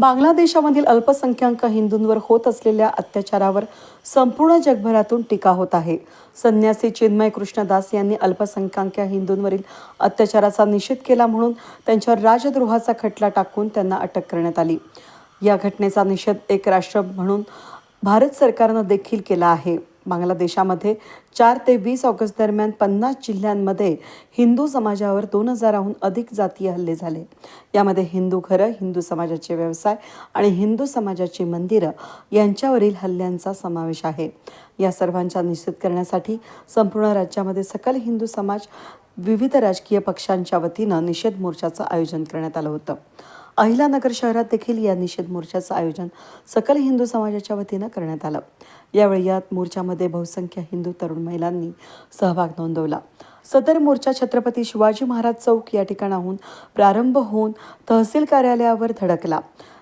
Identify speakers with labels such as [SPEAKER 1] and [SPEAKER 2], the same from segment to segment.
[SPEAKER 1] बांगलादेशामधील अल्पसंख्याक हिंदूंवर होत असलेल्या अत्याचारावर संपूर्ण जगभरातून टीका होत आहे. संन्यासी चिन्मय कृष्णदास यांनी अल्पसंख्याक हिंदूंवरील अत्याचाराचा निषेध केला म्हणून त्यांच्यावर राजद्रोहाचा खटला टाकून त्यांना अटक करण्यात आली. या घटनेचा निषेध एक राष्ट्र म्हणून भारत सरकारनं देखील केला आहे. बांगलादेशामध्ये चार ते वीस ऑगस्ट दरम्यान पन्नास जिल्ह्यांमध्ये हिंदू समाजावर दोन हजाराहून अधिक जातीय हल्ले झाले. यामध्ये हिंदू घरं हिंदू समाजाचे व्यवसाय आणि हिंदू समाजाची मंदिरं यांच्यावरील हल्ल्यांचा समावेश आहे. या सर्वांचा निश्चित करण्यासाठी संपूर्ण राज्यामध्ये सकल हिंदू समाज विविध राजकीय पक्षांच्या वतीनं निषेध मोर्चाचं आयोजन करण्यात आलं होतं. अहिलानगर शहरात देखील या निषेध मोर्चाचं आयोजन सकल हिंदू समाजाच्या वतीनं करण्यात आलं. यावेळी या मोर्चामध्ये बहुसंख्य हिंदू तरुण महिलांनी सहभाग नोंदवला. सदर मोर्चा छत्रपती शिवाजी महाराज चौक या ठिकाणाहून प्रारंभ होऊन तहसील कार्यालयावर धडकला.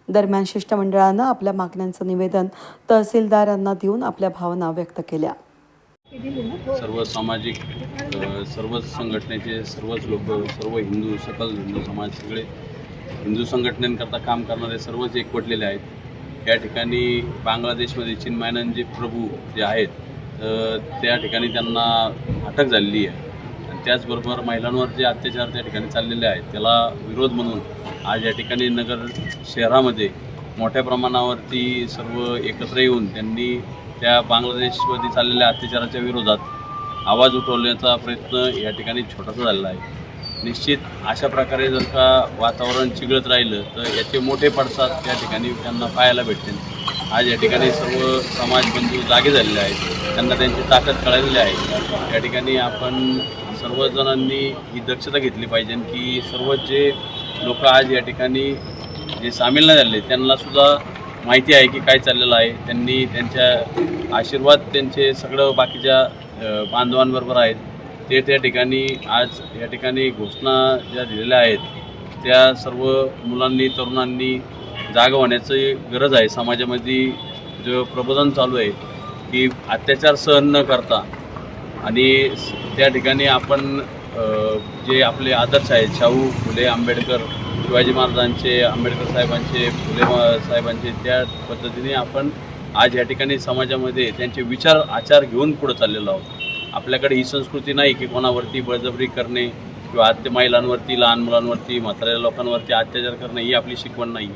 [SPEAKER 1] दरम्यान शिष्टमंडळानं आपल्या मागण्यांचं निवेदन तहसीलदारांना देऊन आपल्या भावना व्यक्त केल्या.
[SPEAKER 2] सर्व सामाजिक सर्वच संघटनेचे सर्वच लोक सर्व हिंदू सकल हिंदू समाज सगळे हिंदू संघटनेकरता काम करणारे सर्वच एकवटलेले आहेत. या ठिकाणी बांगलादेशमध्ये चिन्मयानंदजी प्रभू जे आहेत त्या ठिकाणी त्यांना अटक झालेली आहे. आणि त्याचबरोबर महिलांवर जे अत्याचार त्या ठिकाणी चाललेले आहेत त्याला विरोध म्हणून आज या ठिकाणी नगर शहरामध्ये मोठ्या प्रमाणावरती सर्व एकत्र येऊन त्यांनी त्या बांगलादेशमध्ये चाललेल्या अत्याचाराच्या विरोधात आवाज उठवण्याचा प्रयत्न या ठिकाणी छोटासा झालेला आहे. निश्चित अशा प्रकारे जर का वातावरण चिघळत राहिलं तर याचे मोठे पडसाद त्या ठिकाणी त्यांना पाहायला भेटतील. आज या ठिकाणी सर्व समाजबंधू जागे झालेले आहेत. त्यांना त्यांची ताकद कळलेली आहे. या ठिकाणी आपण सर्वजणांनी ही दक्षता घेतली पाहिजे की सर्व जे लोक आज या ठिकाणी जे सामील नाही झाले त्यांनासुद्धा माहिती आहे की काय चाललेलं आहे. त्यांनी त्यांच्या आशीर्वाद त्यांचे सगळं बाकीच्या बांधवांबरोबर आहेत. ते त्या ठिकाणी आज या ठिकाणी घोषणा ज्या दिलेल्या आहेत त्या सर्व मुलांनी तरुणांनी जाग होण्याची गरज आहे. समाजामध्ये जो प्रबोधन चालू आहे की अत्याचार सहन न करता आणि त्या ठिकाणी आपण जे आपले आदर्श आहेत शाहू फुले आंबेडकर शिवाजी महाराजांचे आंबेडकर साहेबांचे फुले साहेबांचे त्या पद्धतीने आपण आज या ठिकाणी समाजामध्ये त्यांचे विचार आचार घेऊन पुढे चाललेलो आहोत. आपल्याकडे ही संस्कृती नाही की कोणावरती बळजबरी करणे किंवा आत्य महिलांवरती लहान मुलांवरती म्हाताऱ्या लोकांवरती अत्याचार करणे ही आपली शिकवण नाही.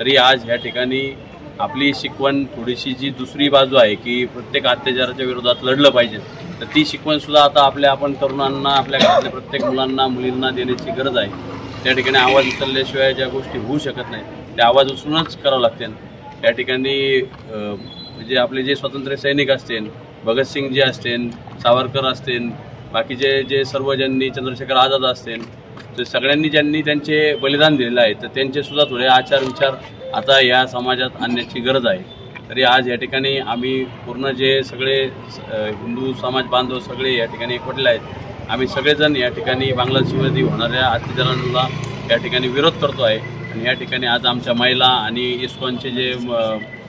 [SPEAKER 2] तरी आज ह्या ठिकाणी आपली शिकवण थोडीशी जी दुसरी बाजू आहे की प्रत्येक अत्याचाराच्या विरोधात लढलं पाहिजे तर ती शिकवणसुद्धा आता आपल्या आपण तरुणांना आपल्या घरातल्या प्रत्येक मुलांना मुलींना देण्याची गरज आहे. त्या ठिकाणी आवाज उचलल्याशिवाय ज्या गोष्टी होऊ शकत नाही त्या आवाज उचलूनच करावं लागतील त्या ठिकाणी म्हणजे आपले जे स्वातंत्र्य सैनिक असतील भगतसिंग जे असतील सावरकर असतील बाकीचे जे सर्व ज्यांनी चंद्रशेखर आझाद असतील तर सगळ्यांनी ज्यांनी त्यांचे बलिदान दिलेलं आहे तर त्यांचेसुद्धा थोडे आचार विचार आता या समाजात आणण्याची गरज आहे. तरी आज या ठिकाणी आम्ही पूर्ण जे सगळे हिंदू समाज बांधव सगळे या ठिकाणी एकवटले आहेत आम्ही सगळेजण या ठिकाणी बांगलादेशमध्ये होणाऱ्या अत्याचारांना या ठिकाणी विरोध करतो आहे. आणि या ठिकाणी आज आमच्या महिला आणि इस्कॉनचे जे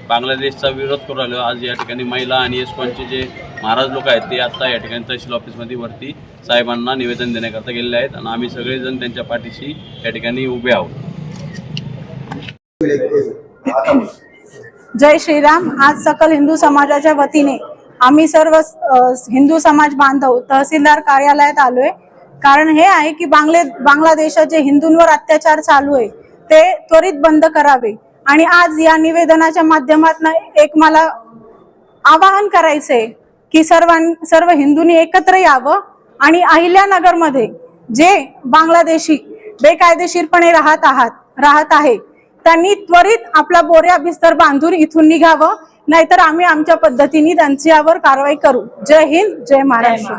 [SPEAKER 2] बांगलादेशचा विरोध करू राहिलो आज या ठिकाणी महिला आणि इस्कॉनचे जे महाराज लोक आहेत ते आत्ता या ठिकाणी तहसील ऑफिसमध्ये वरती साहेबांना निवेदन देण्याकरता गेलेले आहेत आणि आम्ही सगळेजण त्यांच्या पाठीशी या ठिकाणी उभे आहोत.
[SPEAKER 3] जय श्रीराम. आज सकल हिंदू समाजाच्या वतीने आम्ही सर्व हिंदू समाज बांधव तहसीलदार कार्यालयात आलोय. कारण हे आहे की बांगले बांगलादेशात जे हिंदूंवर अत्याचार चालू आहे ते त्वरित बंद करावे. आणि आज या निवेदनाच्या माध्यमातून एक मला आवाहन करायचंय की सर्वां सर्व हिंदूंनी एकत्र यावं आणि अहिल्यानगरमध्ये जे बांगलादेशी बेकायदेशीरपणे राहत आहात राहत आहे त्यांनी त्वरित आपला बोऱ्या बिस्तर बांधून इथून निघावं. नाहीतर आम्ही आमच्या पद्धतीने त्यांच्यावर कारवाई करू. जय हिंद जय महाराष्ट्र.